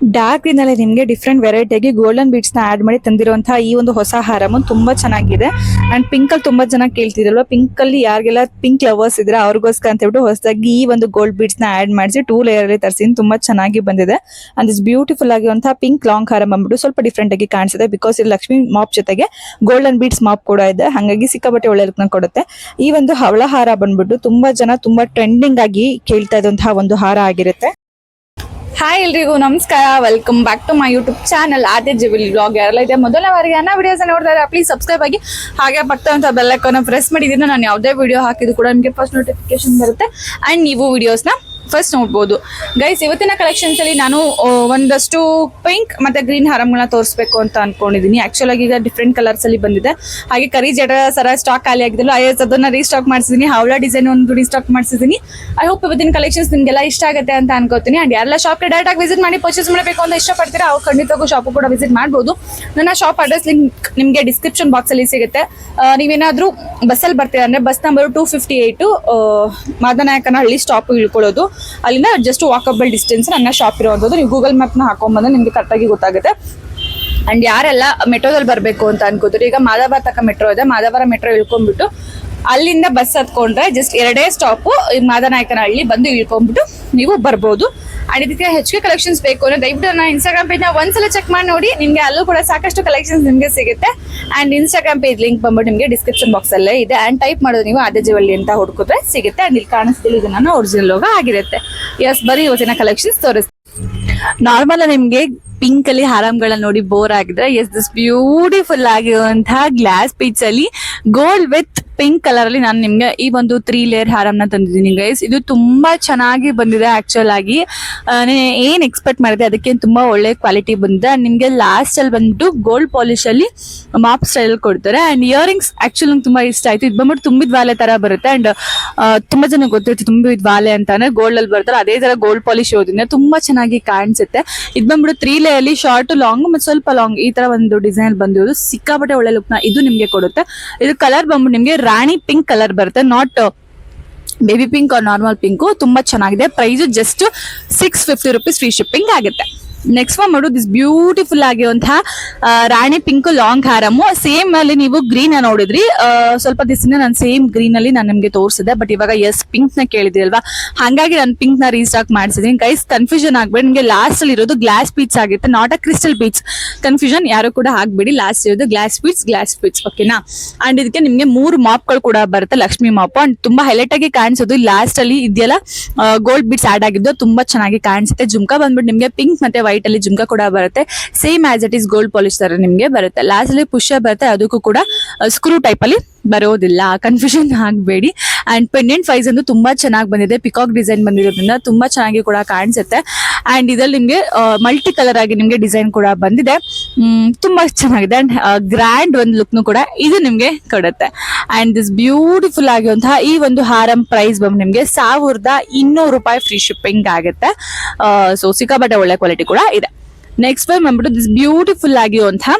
Dark green ಅಲ್ಲಿ ನಿಮಗೆ different ವೆರೈಟಿಯಾಗಿ ಗೋಲ್ಡನ್ ಬೀಡ್ಸ್ನ ಆಡ್ ಮಾಡಿ ತಂದಿರುವಂತಹ ಈ ಒಂದು ಹೊಸ ಹಾರಮು ತುಂಬಾ ಚೆನ್ನಾಗಿದೆ. ಅಂಡ್ ಪಿಂಕ್ ಅಲ್ಲಿ ತುಂಬಾ ಜನ ಕೇಳ್ತಿದ್ರಲ್ವಾ ಪಿಂಕ್ ಅಲ್ಲಿ ಯಾರಿಗೆಲ್ಲ ಪಿಂಕ್ ಲವರ್ಸ್ ಇದ್ರೆ ಅವ್ರಿಗೋಸ್ಕರ ಅಂತ ಹೇಳ್ಬಿಟ್ಟು ಹೊಸದಾಗಿ ಈ ಒಂದು ಗೋಲ್ಡ್ ಬೀಡ್ಸ್ನ ಆಡ್ ಮಾಡಿಸಿ ಟೂ ಲೇಯರ್ ಅಲ್ಲಿ ತರಿಸಿ ತುಂಬಾ ಚೆನ್ನಾಗಿ ಬಂದಿದೆ. ಅಂಡ್ ಇಸ್ ಬ್ಯೂಟಿಫುಲ್ ಆಗಿರುವಂತಹ ಪಿಂಕ್ ಲಾಂಗ್ ಹಾರ ಬಂದ್ಬಿಟ್ಟು ಸ್ವಲ್ಪ ಡಿಫ್ರೆಂಟ್ ಆಗಿ ಕಾಣಿಸಿದೆ ಬಿಕಾಸ್ ಇದು ಲಕ್ಷ್ಮಿ ಮಾಪ್ ಜೊತೆಗೆ ಗೋಲ್ಡನ್ ಬೀಡ್ಸ್ ಮಾಪ್ ಕೂಡ ಇದೆ. ಹಾಗಾಗಿ ಸಿಕ್ಕಾಪಟ್ಟೆ ಒಳ್ಳೆ ಲುಕ್ ಕೊಡುತ್ತೆ. ಈ ಒಂದು ಹವಳ ಹಾರ ಬಂದ್ಬಿಟ್ಟು ತುಂಬಾ ಜನ ತುಂಬಾ ಟ್ರೆಂಡಿಂಗ್ ಆಗಿ ಕೇಳ್ತಾ ಇದ್ದಂತಹ ಒಂದು ಹಾರ ಆಗಿರುತ್ತೆ. ಹಾಯ್ ಎಲ್ರಿಗೂ, ನಮಸ್ಕಾರ. Welcome back to my YouTube channel Adya ಜಿವಿಲ್ blog ಯಾರೆಲ್ಲ ಇದೆ ಮೊದಲ ಬಾರಿಗೆ ನನ್ನ ವಿಡಿಯೋಸ್ ನೋಡ್ತಾ ಇದ್ದಾರೆ ಪ್ಲೀಸ್ ಸಬ್ಸ್ಕ್ರೈಬ್ ಆಗಿ. ಹಾಗೆ ಬರ್ತಾ ಬೆಲ್ಲಕ್ಕನ್ನು ಪ್ರೆಸ್ ಮಾಡಿದ್ದೀನಿ ನಾನು ಯಾವುದೇ ವಿಡಿಯೋ ಹಾಕಿದ್ರು ಕೂಡ ನಿಮಗೆ ಫಸ್ಟ್ ನೋಟಿಫಿಕೇಶನ್ ಬರುತ್ತೆ. ಆ್ಯಂಡ್ ನೀವು ವಿಡಿಯೋಸ್ನ ಫಸ್ಟ್ ನೋಡ್ಬೋದು. ಗೈಸ್ ಇವತ್ತಿನ ಕಲೆಕ್ಷನ್ಸ್ ಅಲ್ಲಿ ನಾನು ಒಂದಷ್ಟು ಪಿಂಕ್ ಮತ್ತೆ ಗ್ರೀನ್ ಹಾರಂಗಳನ್ನ ತೋರಿಸ್ಬೇಕು ಅಂತ ಅನ್ಕೊಂಡಿದ್ದೀನಿ ಆಕ್ಚುಲ್ ಆಗಿ ಈಗ ಡಿಫ್ರೆಂಟ್ ಕಲರ್ಸ್ ಅಲ್ಲಿ ಬಂದಿದೆ. ಹಾಗೆ ಕರಿ ಜಡ ಸರ ಸ್ಟಾಕ್ ಖಾಲಿ ಆಗಿದ್ದಲ್ಲ. ಐ ಎಸ್ ಅದನ್ನ ರೀಸ್ಟಾಕ್ ಮಾಡಿಸಿದ್ದೀನಿ ಹೌಲಾ ಡಿಸೈನ್ ಒಂದು ರೀಸ್ಟಾಕ್ ಮಾಡಿಸಿದೀನಿ. ಐ ಹೋಪ್ ಇವತ್ತಿನ ಕಲೆಕ್ಷನ್ಸ್ ನಿಮಗೆಲ್ಲ ಇಷ್ಟ ಆಗುತ್ತೆ ಅಂತ ಅನ್ಕೋತೀನಿ. ಅಂಡ್ ಯಾರೆಲ್ಲ ಶಾಪ್ಗೆ ಡೈರೆಕ್ಟ್ ಆಗಿ ವಿಸಿಟ್ ಮಾಡಿ ಪರ್ಚೇಸ್ ಮಾಡಬೇಕು ಅಂತ ಇಷ್ಟಪಡ್ತೀರಾ, ಅವ್ರು ಖಂಡಿತವಾಗೂ ಶಾಪ್ ಕೂಡ ವಿಸಿಟ್ ಮಾಡ್ಬೋದು. ನನ್ನ ಶಾಪ್ ಅಡ್ರೆಸ್ ಲಿಂಕ್ ನಿಮಗೆ ಡಿಸ್ಕ್ರಿಪ್ಷನ್ ಬಾಕ್ಸ್ ಅಲ್ಲಿ ಸಿಗುತ್ತೆ. ನೀವೇನಾದರೂ ನೀವೇನಾದ್ರೂ ಬಸ್ಸಲ್ಲಿ ಬರ್ತೀರಾ ಅಂದ್ರೆ bus number two fifty eight Madanayakanahalli stop ಇಳ್ಕೊಳ್ಳೋದು. ಅಲ್ಲಿಂದ ಜಸ್ಟ್ ವಾಕಬಲ್ ಡಿಸ್ಟೆನ್ಸ್ ನನ್ನ ಶಾಪ್ ಇರುವಂಥದ್ದು ನೀವು ಗೂಗಲ್ ಮ್ಯಾಪ್ನ ಹಾಕೊಂಬಂದ್ರೆ ನಿಮಗೆ ಕರೆಕ್ಟಾಗಿ ಗೊತ್ತಾಗುತ್ತೆ. ಅಂಡ್ ಯಾರೆಲ್ಲ ಮೆಟ್ರೋದಲ್ಲಿ ಬರಬೇಕು ಅಂತ ಅನ್ಕೋತಾರೆ, ಈಗ ಮಾದಾವರ ತಕ್ಕ ಮೆಟ್ರೋ ಇದೆ ಮಾದಾವರ ಮೆಟ್ರೋ ಇಳ್ಕೊಂಡ್ಬಿಟ್ಟು ಅಲ್ಲಿಂದ ಬಸ್ ಹತ್ಕೊಂಡ್ರೆ ಜಸ್ಟ್ ಎರಡೇ ಸ್ಟಾಪು ಮಾದನಾಯಕನಹಳ್ಳಿ ಬಂದು ಇಳ್ಕೊಂಡ್ಬಿಟ್ಟು ನೀವು ಬರ್ಬೋದು. ಅಂಡ್ ಇದಕ್ಕೆ ಹೆಚ್ಚಿಗೆ ಕಲೆಕ್ಷನ್ಸ್ ಬೇಕು ಅಂದ್ರೆ ದಯವಿಟ್ಟು ನನ್ನ ಇನ್ಸ್ಟಾಗ್ರಾಮ್ ಪೇಜ್ನ ಒಂದ್ಸಲ ಚೆಕ್ ಮಾಡಿ ನೋಡಿ, ನಿಮಗೆ ಅಲ್ಲೂ ಕೂಡ ಸಾಕಷ್ಟು ಕಲೆಕ್ಷನ್ಸ್ ನಿಮಗೆ ಸಿಗುತ್ತೆ. ಅಂಡ್ ಇನ್ಸ್ಟಾಗ್ರಾಮ್ ಪೇಜ್ ಲಿಂಕ್ ಬಂದ್ಬಿಟ್ಟು ನಿಮಗೆ ಡಿಸ್ಕ್ರಿಪ್ಷನ್ ಬಾಕ್ಸ್ ಅಲ್ಲೇ ಇದೆ. ಅಂಡ್ ಟೈಪ್ ಮಾಡೋದು ನೀವು ಆದ್ಯ ಜೀವಲ್ಲಿ ಅಂತ ಹುಡುಕಿದ್ರೆ ಸಿಗುತ್ತೆ. ಆ್ಯಂಡ್ ಇಲ್ಲಿ ಕಾಣಿಸ್ತಿಲ್ಲ ಇದು ನನ್ನ ಒರಿಜಿನಲ್ ಲೋಗ ಆಗಿರುತ್ತೆ. ಎಸ್ ಬರೀ ಇವತ್ತಿನ ಕಲೆಕ್ಷನ್ಸ್ ತೋರಿಸ್ತೀನಿ. ನಾರ್ಮಲ್ ನಿಮ್ಗೆ ಪಿಂಕ್ ಅಲ್ಲಿ ಹಾರಾಮ್ಗಳನ್ನ ನೋಡಿ ಬೋರ್ ಆಗಿದ್ರೆ ಎಸ್ ದಿಸ್ ಬ್ಯೂಟಿಫುಲ್ ಆಗಿರುವಂತಹ ಗ್ಲಾಸ್ ಪೀಚ್ ಅಲ್ಲಿ ಗೋಲ್ಡ್ ವಿತ್ ಪಿಂಕ್ ಕಲರ್ ಅಲ್ಲಿ ನಾನು ನಿಮ್ಗೆ ಈ ಒಂದು ತ್ರೀ ಲೇಯರ್ ಹಾರಮ್ನ ತಂದಿದ್ದೀನಿ ಗೈಸ್ ಇದು ತುಂಬಾ ಚೆನ್ನಾಗಿ ಬಂದಿದೆ ಆಕ್ಚುಲ್ ಆಗಿ. ಏನ್ ಎಕ್ಸ್ಪೆಕ್ಟ್ ಮಾಡಿದೆ? ಅದಕ್ಕೆ ತುಂಬಾ ಒಳ್ಳೆ ಕ್ವಾಲಿಟಿ ಬಂದಿದೆ. ನಿಮಗೆ ಲಾಸ್ಟ್ ಅಲ್ಲಿ ಬಂದ್ಬಿಟ್ಟು ಗೋಲ್ಡ್ ಪಾಲಿಶ್ ಅಲ್ಲಿ ಮಾಪ್ ಸ್ಟೈಲ್ ಕೊಡ್ತಾರೆ. ಅಂಡ್ ಇಯರಿಂಗ್ಸ್ ಆಕ್ಚುಲ್ ನಂಗೆ ತುಂಬಾ ಇಷ್ಟ ಆಯ್ತು. ಇದು ಬಂದ್ಬಿಟ್ಟು ತುಂಬಿದ ವಾಲೆ ತರ ಬರುತ್ತೆ. ಅಂಡ್ ತುಂಬಾ ಜನ ಗೊತ್ತಿರುತ್ತೆ ತುಂಬಿದ ವಾಲೆ ಅಂತಾನೆ ಗೋಲ್ಡ್ ಅಲ್ಲಿ ಬರ್ತಾರೆ. ಅದೇ ತರ ಗೋಲ್ಡ್ ಪಾಲಿಶ್ ಇರೋದ್ರಿಂದ ತುಂಬಾ ಚೆನ್ನಾಗಿ ಕಾಣಿಸುತ್ತೆ. ಇದು ಬಂದ್ಬಿಟ್ಟು ತ್ರೀ ಲೇ ಅಲ್ಲಿ ಶಾರ್ಟ್ ಲಾಂಗ್ ಮತ್ತೆ ಸ್ವಲ್ಪ ಲಾಂಗ್ ಈ ತರ ಒಂದು ಡಿಸೈನ್ ಬಂದಿರೋದು. ಸಿಕ್ಕಾಪಟ್ಟೆ ಒಳ್ಳೆ ಲುಕ್ನ ಇದು ನಿಮ್ಗೆ ಕೊಡುತ್ತೆ. ಇದು ಕಲರ್ ಬಂದ್ಬಿಟ್ಟು ನಿಮ್ಗೆ ರಾಣಿ ಪಿಂಕ್ ಕಲರ್ ಬರುತ್ತೆ. Not baby pink normal pink ತುಂಬಾ ಚೆನ್ನಾಗಿದೆ. Price just six fifty rupees free shipping ಆಗುತ್ತೆ. ನೆಕ್ಸ್ಟ್ ಒನ್ ಮಾಡು ದಿಸ್ ಬ್ಯೂಟಿಫುಲ್ ಆಗಿರುವಂತಹ ರಾಣಿ ಪಿಂಕ್ ಲಾಂಗ್ ಹಾರಮು ಸೇಮ್ ಅಲ್ಲಿ ನೀವು ಗ್ರೀನ್ ನೋಡಿದ್ರಿ. ಸ್ವಲ್ಪ ದಿವಸದಿಂದ ನಾನು ಸೇಮ್ ಗ್ರೀನ್ ಅಲ್ಲಿ ನಾನು ನಿಮ್ಗೆ ತೋರಿಸಿದೆ ಬಟ್ ಇವಾಗ ಎಸ್ ಪಿಂಕ್ನ ಕೇಳಿದ್ರಿ ಅಲ್ವಾ ಹಂಗಾಗಿ ನಾನು ಪಿಂಕ್ನ ರೀಸ್ಟಾಕ್ ಮಾಡಿಸಿದೀನಿ ಗೈಸ್ ಕನ್ಫ್ಯೂಷನ್ ಆಗ್ಬೇಡಿ. ನಿಮಗೆ ಲಾಸ್ಟ್ ಅಲ್ಲಿ ಇರೋದು ಗ್ಲಾಸ್ ಪೀಚ್ ಆಗಿರುತ್ತೆ not a crystal peach confusion ಯಾರು ಕೂಡ ಹಾಕ್ಬೇಡಿ ಲಾಸ್ಟ್ ಇರೋದು ಗ್ಲಾಸ್ ಪೀಚ್ ಗ್ಲಾಸ್ ಪೀಚ್ ಓಕೆನಾ ಅಂಡ್ ಇದಕ್ಕೆ ನಿಮ್ಗೆ ಮೂರು ಮಾಪ್ಗಳು ಕೂಡ ಬರುತ್ತೆ, ಲಕ್ಷ್ಮಿ ಮಾಪ್ ಅಂಡ್ ತುಂಬಾ ಹೈಲೈಟ್ ಆಗಿ ಕಾಣಿಸೋದು ಲಾಸ್ಟ್ ಅಲ್ಲಿ ಇದೆಯಲ್ಲ ಗೋಲ್ಡ್ ಬೀಟ್ಸ್ ಆಡ್ ಆಗಿದ್ದು, ತುಂಬಾ ಚೆನ್ನಾಗಿ ಕಾಣಿಸುತ್ತೆ. ಜುಮ್ಕಾ ಬಂದ್ಬಿಟ್ಟು ನಿಮ್ಗೆ ಪಿಂಕ್ ಮತ್ತೆ ವೈಟ್ ಅಲ್ಲಿ ಜುಮ್ಕಾ ಕೂಡ ಬರುತ್ತೆ. Same as it is gold polish ತರ ನಿಮ್ಗೆ ಬರುತ್ತೆ. ಲಾಸ್ಟ್ ಅಲ್ಲಿ ಪುಷ ಬರುತ್ತೆ, ಅದಕ್ಕೂ ಕೂಡ ಸ್ಕ್ರೂ ಟೈಪ್ ಅಲ್ಲಿ ಬರೋದಿಲ್ಲ. ಕನ್ಫ್ಯೂಷನ್ ಆಗಬೇಡಿ. ಅಂಡ್ ಪೆಂಡೆಂಟ್ ವೈಸ್ ಅಂತೂ ತುಂಬಾ ಚೆನ್ನಾಗಿ ಬಂದಿದೆ. ಪಿಕಾಕ್ ಡಿಸೈನ್ ಬಂದಿರೋದ್ರಿಂದ ತುಂಬಾ ಚೆನ್ನಾಗಿ ಕೂಡ ಕಾಣಿಸುತ್ತೆ. ಅಂಡ್ ಇದ್ರಲ್ಲಿ ನಿಮ್ಗೆ ಮಲ್ಟಿ ಕಲರ್ ಆಗಿ ನಿಮಗೆ ಡಿಸೈನ್ ಕೂಡ ಬಂದಿದೆ. ತುಂಬಾ ಚೆನ್ನಾಗಿದೆ. ಅಂಡ್ ಗ್ರ್ಯಾಂಡ್ ಒಂದು ಲುಕ್ನು ಕೂಡ ಇದು ನಿಮ್ಗೆ ಕೊಡುತ್ತೆ. ಅಂಡ್ ದಿಸ್ ಬ್ಯೂಟಿಫುಲ್ ಆಗಿರುವಂತಹ ಈ ಒಂದು ಹಾರಂ ಪ್ರೈಸ್ ಬಂದು ನಿಮ್ಗೆ ಸಾವಿರದ ಇನ್ನೂರು ರೂಪಾಯಿ ಫ್ರೀ ಶಿಪ್ಪಿಂಗ್ ಆಗುತ್ತೆ. ಸೊ ಸಿಕ್ಕಾಪಟ್ಟೆ ಒಳ್ಳೆ ಕ್ವಾಲಿಟಿ ಕೂಡ ಇದೆ. ನೆಕ್ಸ್ಟ್ ಬಂದ್ ಬಂದ್ಬಿಟ್ಟು ದಿಸ್ ಬ್ಯೂಟಿಫುಲ್ ಆಗಿರುವಂತಹ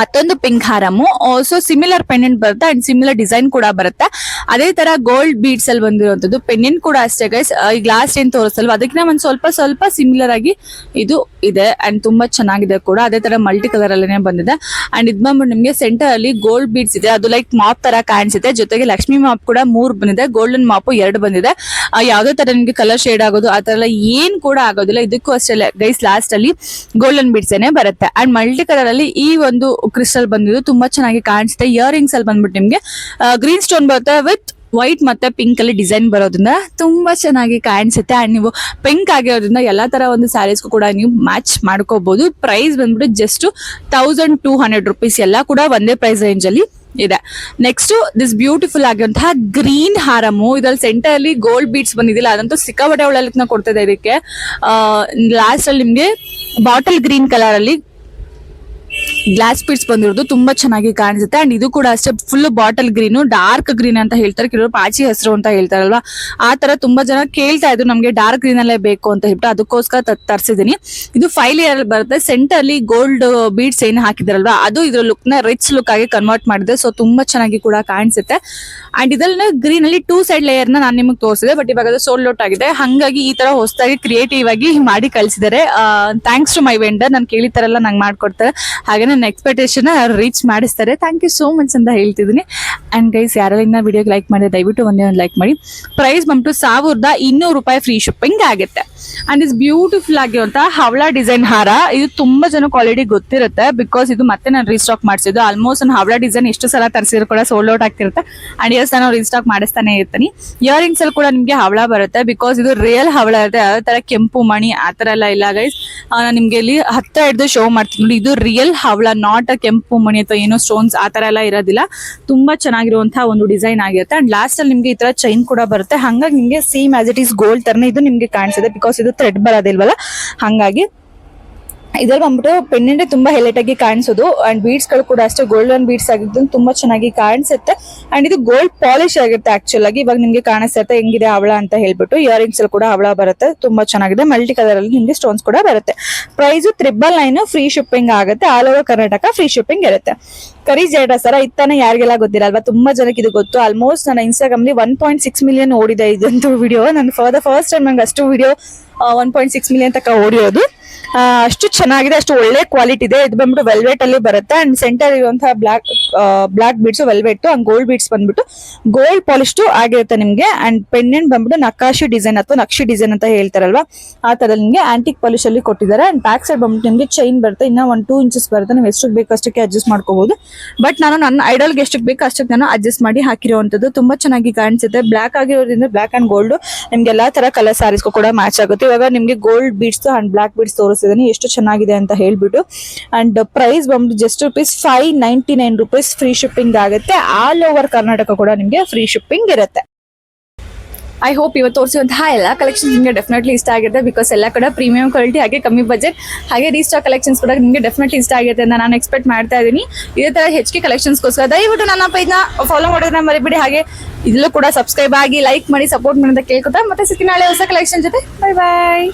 ಮತ್ತೊಂದು ಪಿಂಕ್ ಹಾರಮು ಆಲ್ಸೋ ಸಿಮಿಲರ್ ಪೆಂಡೆಂಟ್ ಬರುತ್ತೆ ಅಂಡ್ ಸಿಮಿಲರ್ ಡಿಸೈನ್ ಕೂಡ ಬರುತ್ತೆ. ಅದೇ ತರ ಗೋಲ್ಡ್ ಬೀಡ್ಸ್ ಅಲ್ಲಿ ಬಂದಿರುವಂತದ್ದು ಪೆಂಡೆಂಟ್ ಕೂಡ ಅಷ್ಟೇ ಗೈಸ್ ಈ ಗ್ಲಾಸ್ ಏನ್ ತೋರಿಸಲ್ವ ಅದಕ್ಕಿಂತ ಒಂದ್ ಸ್ವಲ್ಪ ಸ್ವಲ್ಪ ಸಿಮಿಲರ್ ಆಗಿ ಇದು ಇದೆ ಅಂಡ್ ತುಂಬಾ ಚೆನ್ನಾಗಿದೆ ಕೂಡ. ಅದೇ ತರ ಮಲ್ಟಿ ಕಲರ್ ಅಲ್ಲೇ ಬಂದಿದೆ. ಅಂಡ್ ಇದ್ ಬಂದ್ಬಿಟ್ಟು ನಿಮ್ಗೆ ಸೆಂಟರ್ ಅಲ್ಲಿ ಗೋಲ್ಡ್ ಬೀಡ್ಸ್ ಇದೆ. ಅದು ಲೈಕ್ ಮಾಪ್ ತರ ಕಾಣಿಸುತ್ತೆ. ಜೊತೆಗೆ ಲಕ್ಷ್ಮಿ ಮಾಪ್ ಕೂಡ ಮೂರ್ ಬಂದಿದೆ. ಗೋಲ್ಡನ್ ಮಾಪ್ ಎರಡು ಬಂದಿದೆ. ಯಾವ್ದೇ ತರ ನಿಮ್ಗೆ ಕಲರ್ ಶೇಡ್ ಆಗೋದು, ಆ ತರ ಏನ್ ಕೂಡ ಆಗೋದಿಲ್ಲ. ಇದಕ್ಕೂ ಅಷ್ಟೇ ಗೈಸ್ ಲಾಸ್ಟ್ ಅಲ್ಲಿ ಗೋಲ್ಡನ್ ಬೀಡ್ಸ್ ಬರುತ್ತೆ. ಅಂಡ್ ಮಲ್ಟಿ ಕಲರ್ ಅಲ್ಲಿ ಈ ಒಂದು ಕ್ರಿಸ್ಟಲ್ ಬಂದಿದ್ದು, ತುಂಬಾ ಚೆನ್ನಾಗಿ ಕಾಣಿಸುತ್ತೆ. ಇಯರಿಂಗ್ಸ್ ಅಲ್ಲಿ ಬಂದ್ಬಿಟ್ಟು ನಿಮ್ಗೆ ಗ್ರೀನ್ ಸ್ಟೋನ್ ಬರುತ್ತೆ ವಿತ್ ವೈಟ್ ಮತ್ತೆ ಪಿಂಕ್ ಅಲ್ಲಿ ಡಿಸೈನ್ ಬರೋದ್ರಿಂದ ತುಂಬಾ ಚೆನ್ನಾಗಿ ಕಾಣಿಸುತ್ತೆ. ಅಂಡ್ ನೀವು ಪಿಂಕ್ ಆಗಿರೋದ್ರಿಂದ ಎಲ್ಲಾ ತರ ಒಂದು ಸ್ಯಾರೀಸ್ಗೂ ಕೂಡ ನೀವು ಮ್ಯಾಚ್ ಮಾಡ್ಕೋಬಹುದು ಪ್ರೈಸ್ ಬಂದ್ಬಿಟ್ಟು just thousand two hundred rupees ಎಲ್ಲ ಕೂಡ ಒಂದೇ ಪ್ರೈಸ್ ರೇಂಜ್ ಅಲ್ಲಿ ಇದೆ. ನೆಕ್ಸ್ಟ್ ದಿಸ್ ಬ್ಯೂಟಿಫುಲ್ ಆಗಿರುವಂತಹ ಗ್ರೀನ್ ಹಾರಮು ಇದ್ರಲ್ಲಿ ಸೆಂಟರ್ ಅಲ್ಲಿ ಗೋಲ್ಡ್ ಬೀಟ್ಸ್ ಬಂದಿದಿಲ್ಲ ಅದಂತೂ ಸಿಕ್ಕಾಪಟ್ಟೆ ಒಳ್ಳೆ ಕೊಡ್ತಿದೆ ಇದಕ್ಕೆ. ಲಾಸ್ಟ್ ಅಲ್ಲಿ ನಿಮ್ಗೆ ಬಾಟಲ್ ಗ್ರೀನ್ ಕಲರ್ ಅಲ್ಲಿ ಗ್ಲಾಸ್ ಪೀಟ್ಸ್ ಬಂದಿರೋದು ತುಂಬಾ ಚೆನ್ನಾಗಿ ಕಾಣಿಸುತ್ತೆ. ಅಂಡ್ ಇದು ಕೂಡ ಅಷ್ಟೇ full bottle green dark green ಅಂತ ಹೇಳ್ತಾರೆ. ಕೆಲವರು ಪಾಚಿ ಹೆಸರು ಅಂತ ಹೇಳ್ತಾರಲ್ವಾ? ಆ ತರ ತುಂಬಾ ಜನ ಕೇಳ್ತಾ ಇದ್ರು ನಮಗೆ ಡಾರ್ಕ್ ಗ್ರೀನ್ ಅಲ್ಲೇ ಬೇಕು ಅಂತ ಹೇಳ್ಬಿಟ್ಟು ಅದಕ್ಕೋಸ್ಕರ ತರ್ಸಿದೀನಿ ಇದು ಫೈವ್ ಲೇಯರ್ ಬರುತ್ತೆ. ಸೆಂಟರ್ ಅಲ್ಲಿ ಗೋಲ್ಡ್ ಬೀಡ್ಸ್ ಏನ್ ಹಾಕಿದಾರಲ್ವಾ? ಅದು ಇದ್ರ ಲುಕ್ನ ರಿಚ್ ಲುಕ್ ಆಗಿ ಕನ್ವರ್ಟ್ ಮಾಡಿದೆ. ಸೊ ತುಂಬಾ ಚೆನ್ನಾಗಿ ಕೂಡ ಕಾಣಿಸುತ್ತೆ. ಅಂಡ್ ಇದ್ರಲ್ಲಿ ಗ್ರೀನ್ ಅಲ್ಲಿ ಟೂ ಸೈಡ್ ಲೇಯರ್ನ ನಾನು ನಿಮಗೆ ತೋರಿಸಿದೆ. ಬಟ್ ಇವಾಗ ಅದು ಸೋಲ್ಡ್ ಔಟ್ ಆಗಿದೆ. ಹಂಗಾಗಿ ಈ ತರ ಹೊಸದಾಗಿ ಕ್ರಿಯೇಟಿವ್ ಆಗಿ ಮಾಡಿ ಕಳಿಸಿದ್ದಾರೆ. ಥ್ಯಾಂಕ್ಸ್ ಟು ಮೈ ವೆಂಡರ್ ನಾನು ಕೇಳಿತಾರೆಲ್ಲ ನಂಗೆ ಮಾಡ್ಕೊಡ್ತಾರೆ. ಹಾಗೆ ನನ್ನ ಎಕ್ಸ್ಪೆಕ್ಟೇಷನ್ ರೀಚ್ ಮಾಡಿಸ್ತಾರೆ. ಥ್ಯಾಂಕ್ ಯು ಸೋ ಮಚ್ ಅಂತ ಹೇಳ್ತಿದ್ದೀನಿ. ಅಂಡ್ ಗೈಸ್ ಯಾರೆಲ್ಲ ಇನ್ನ ವಿಡಿಯೋಗೆ ಲೈಕ್ ಮಾಡಿದ್ರೆ ದಯವಿಟ್ಟು ಒಂದೇ ಒಂದು ಲೈಕ್ ಮಾಡಿ. ಪ್ರೈಸ್ ಬಂದ್ಬಿಟ್ಟು ಸಾವಿರದ ಇನ್ನೂರು ರೂಪಾಯಿ ಫ್ರೀ ಶಿಪ್ಪಿಂಗ್ ಆಗುತ್ತೆ. ಅಂಡ್ ಇಸ್ ಬ್ಯೂಟಿಫುಲ್ ಆಗಿರುವಂತ ಹವಳ ಡಿಸೈನ್ ಹಾರ. ಇದು ತುಂಬಾ ಜನಕ್ಕೆ ಆಲ್ರೆಡಿ ಗೊತ್ತಿರುತ್ತೆ. ಬಿಕಾಸ್ ಇದು ಮತ್ತೆ ನಾನು ರೀಸ್ಟಾಕ್ ಮಾಡಿಸಿದ್ದು. ಆಲ್ಮೋಸ್ಟ್ ನಾನು ಹವಳ ಡಿಸೈನ್ ಎಷ್ಟು ಸಲ ತರಿಸಿದ್ರು ಕೂಡ ಸೋಲ್ಡ್ ಔಟ್ ಆಗ್ತಿರುತ್ತೆ. ಆ್ಯಂಡ್ ಎಸ್ ನಾನು ರೀಸ್ಟಾಕ್ ಮಾಡಿಸ್ತಾನೆ ಇರ್ತೀನಿ. ಇಯರಿಂಗ್ಸ್ ಅಲ್ಲಿ ಕೂಡ ನಿಮಗೆ ಹವಳ ಬರುತ್ತೆ. ಬಿಕಾಸ್ ಇದು ರಿಯಲ್ ಹವಳ ಇರುತ್ತೆ. ಯಾವ ತರ ಕೆಂಪು ಮಣಿ ಆ ತರ ಎಲ್ಲ ಇಲ್ಲ ಗೈಸ್ ನಾನು ನಿಮಗೆ ಇಲ್ಲಿ ಹತ್ತ ಹಿಡಿದು ಶೋ ಮಾಡ್ತೀನಿ ನೋಡಿ. ಇದು ರಿಯಲ್ ಹವಳ ನಾಟ್ ಕೆಂಪು ಮಣಿ ಅಥವಾ ಏನೋ ಸ್ಟೋನ್ಸ್ ಆ ತರ ಎಲ್ಲ ಇರೋದಿಲ್ಲ. ತುಂಬಾ ಚೆನ್ನಾಗಿರುವಂತಹ ಒಂದು ಡಿಸೈನ್ ಆಗಿರುತ್ತೆ. ಅಂಡ್ ಲಾಸ್ಟ್ ಅಲ್ಲಿ ನಿಮ್ಗೆ ಈ ತರ ಚೈನ್ ಕೂಡ ಬರುತ್ತೆ. ಹಂಗಾಗಿ ನಿಮ್ಗೆ same as it is gold ತರನೇ ಇದು ನಿಮ್ಗೆ ಕಾಣಿಸುತ್ತೆ ಬಿಕಾಸ್ ಇದು ಥ್ರೆಡ್ ಬರೋದಿಲ್ವಲ್ಲ ಹಂಗಾಗಿ ಇದ್ರಲ್ಲಿ ಬಂದ್ಬಿಟ್ಟು ಪೆಂಡೆಂಟ್ ತುಂಬಾ ಹೈಲೈಟ್ ಆಗಿ ಕಾಣಿಸೋದು. ಅಂಡ್ ಬೀಡ್ಸ್ಗಳು ಕೂಡ ಅಷ್ಟೇ ಗೋಲ್ಡನ್ ಬೀಡ್ಸ್ ಆಗಿದ್ದು ತುಂಬಾ ಚೆನ್ನಾಗಿ ಕಾಣಿಸುತ್ತೆ. ಅಂಡ್ ಇದು ಗೋಲ್ಡ್ ಪಾಲಿಶ್ ಆಗಿರುತ್ತೆ ಆಕ್ಚುಲ್ ಆಗಿ. ಇವಾಗ ನಿಮ್ಗೆ ಕಾಣಿಸುತ್ತೆ ಹೆಂಗಿದೆ ಅವಳ ಅಂತ ಹೇಳ್ಬಿಟ್ಟು. ಇಯರಿಂಗ್ಸ್ ಅಲ್ಲಿ ಕೂಡ ಅವಳ ಬರುತ್ತೆ ತುಂಬಾ ಚೆನ್ನಾಗಿದೆ. ಮಲ್ಟಿ ಕಲರ್ ಅಲ್ಲಿ ನಿಮ್ಗೆ ಸ್ಟೋನ್ಸ್ ಕೂಡ ಬರುತ್ತೆ. Price triple nine free shipping ಆಗುತ್ತೆ. All over Karnataka free shipping ಇರುತ್ತೆ. ಕರಿ ಜೇಡ ಸರ ಇತ್ತಾನೆ ಯಾರಿಗೆಲ್ಲ ಗೊತ್ತಿಲ್ಲ ಅಲ್ವಾ ತುಂಬಾ ಜನಕ್ಕೆ ಇದು ಗೊತ್ತು. ಆಲ್ಮೋಸ್ಟ್ ನನ್ನ ಇನ್ಸ್ಟಾಗ್ರಾಮ್ ಅಲ್ಲಿ ಒನ್ ಪಾಯಿಂಟ್ ಸಿಕ್ಸ್ ಮಿಲಿಯನ್ ಓಡಿದೆ ಇದಂತೂ ವಿಡಿಯೋ ನಾನು ಫಾರ್ ದ ಫಸ್ಟ್ ಟೈಮ್ ನಂಗೆ ಅಷ್ಟು video one point six million ತನಕ ಓಡಿಯೋದು ಆ, ಅಷ್ಟು ಚೆನ್ನಾಗಿದೆ, ಅಷ್ಟು ಒಳ್ಳೆ ಕ್ವಾಲಿಟಿ ಇದೆ. ಇದು ಬಂದ್ಬಿಟ್ಟು ವೆಲ್ವೆಟ್ ಅಲ್ಲಿ ಬರುತ್ತೆ. ಅಂಡ್ ಸೆಂಟರ್ ಇರುವಂತಹ black black beads velvet and gold beads ಬಂದ್ಬಿಟ್ಟು ಗೋಲ್ಡ್ ಪಾಲಿಶ್ ಆಗಿರುತ್ತೆ ನಿಮ್ಗೆ. ಅಂಡ್ ಪೆಂಡೆಂಟ್ ಬಂದ್ಬಿಟ್ಟು ನಕಾಶಿ ಡಿಸೈನ್ ಅಥವಾ ನಕ್ಷಿ ಡಿಸೈನ್ ಅಂತ ಹೇಳ್ತಾರಲ್ವಾ? ಆ ತರ ನಿಮ್ಗೆ ಆಂಟಿಕ್ ಪಾಲಿಶ್ ಅಲ್ಲಿ ಕೊಟ್ಟಿದ್ದಾರೆ. ಅಂಡ್ ಬ್ಯಾಕ್ ಸೈಡ್ ಬಂದ್ಬಿಟ್ಟು ನಿಮ್ಗೆ ಚೈನ್ ಬರುತ್ತೆ. ಇನ್ನ ಒನ್ ಟೂ ಇಂಚಸ್ ಬರುತ್ತೆ. ನೀವು ಎಷ್ಟಕ್ಕೆ ಬೇಕು ಅಷ್ಟಕ್ಕೆ ಅಡ್ಜಸ್ಟ್ ಮಾಡ್ಕೋಬಹುದು ಬಟ್ ನಾನು ನನ್ನ ಐಡಲ್ಗೆ ಎಷ್ಟಕ್ಕೆ ಬೇಕು ಅಷ್ಟಕ್ಕೆ ನಾನು ಅಡ್ಜಸ್ಟ್ ಮಾಡಿ ಹಾಕಿರುವಂತದ್ದು ತುಂಬಾ ಚೆನ್ನಾಗಿ ಕಾಣಿಸುತ್ತೆ. ಬ್ಲಾಕ್ ಆಗಿರೋದ್ರಿಂದ ಬ್ಲಾಕ್ ಅಂಡ್ ಗೋಲ್ಡ್ ನಿಮ್ಗೆ ಎಲ್ಲಾ ತರ ಕಲರ್ ಸಾರೀಸ್ ಕೂಡ ಮ್ಯಾಚ್ ಆಗುತ್ತೆ. ಇವಾಗ ನಿಮ್ಗೆ gold beads and black beads ತೋರಿಸಿದೀನಿ ಎಷ್ಟು ಚೆನ್ನಾಗಿದೆ ಅಂತ ಹೇಳ್ಬಿಟ್ಟು. ಅಂಡ್ ಪ್ರೈಸ್ ಬಂದು just rupees five ninety nine rupees free shipping ಆಗುತ್ತೆ. ಆಲ್ ಓವರ್ ಕರ್ನಾಟಕ ಕೂಡ ನಿಮಗೆ ಫ್ರೀ ಶಿಪ್ಪಿಂಗ್ ಇರುತ್ತೆ. ಐ ಹೋಪ್ ಇವತ್ತು ತೋರಿಸುವಂತಹ ಎಲ್ಲ ಕಲೆಕ್ಷನ್ಸ್ ನಿಮಗೆ ಡೆಫಿನೆಟ್ಲಿ ಇಷ್ಟ ಆಗಿರುತ್ತೆ ಬಿಕಾಸ್ ಎಲ್ಲ ಕಡೆ ಪ್ರೀಮಿಯಂ ಕ್ವಾಲಿಟಿ ಹಾಗೆ ಕಮ್ಮಿ ಬಜೆಟ್ ಹಾಗೆ ರೀಸ್ಟಾಕ್ ಕಲೆಕ್ಷನ್ಸ್ ಕೂಡ ನಿಮಗೆ ಡೆಫಿನೆಟ್ಲಿ ಇಷ್ಟ ಆಗುತ್ತೆ ಅಂತ ನಾನು ಎಕ್ಸ್ಪೆಕ್ಟ್ ಮಾಡ್ತಾ ಇದ್ದೀನಿ. ಇದೇ ಥರ ಹೆಚ್ಚಿಗೆ ಕಲೆಕ್ಷನ್ಸ್ಗೋಸ್ಕರ ದಯವಿಟ್ಟು ನನ್ನ ಪೇಜ್ನ ಫಾಲೋ ಮಾಡೋದನ್ನ ಮರಿಬಿಡಿ. ಹಾಗೆ ಇದಲ್ಲೂ ಕೂಡ ಸಬ್ಸ್ಕ್ರೈಬ್ ಆಗಿ ಲೈಕ್ ಮಾಡಿ ಸಪೋರ್ಟ್ ಮಾಡಿ ಅಂತ ಕೇಳ್ಕೊತಾ ಮತ್ತೆ ಸಿಕ್ಕಿ ನಾಳೆ ಹೊಸ ಕಲೆಕ್ಷನ್ ಜೊತೆ. Bye bye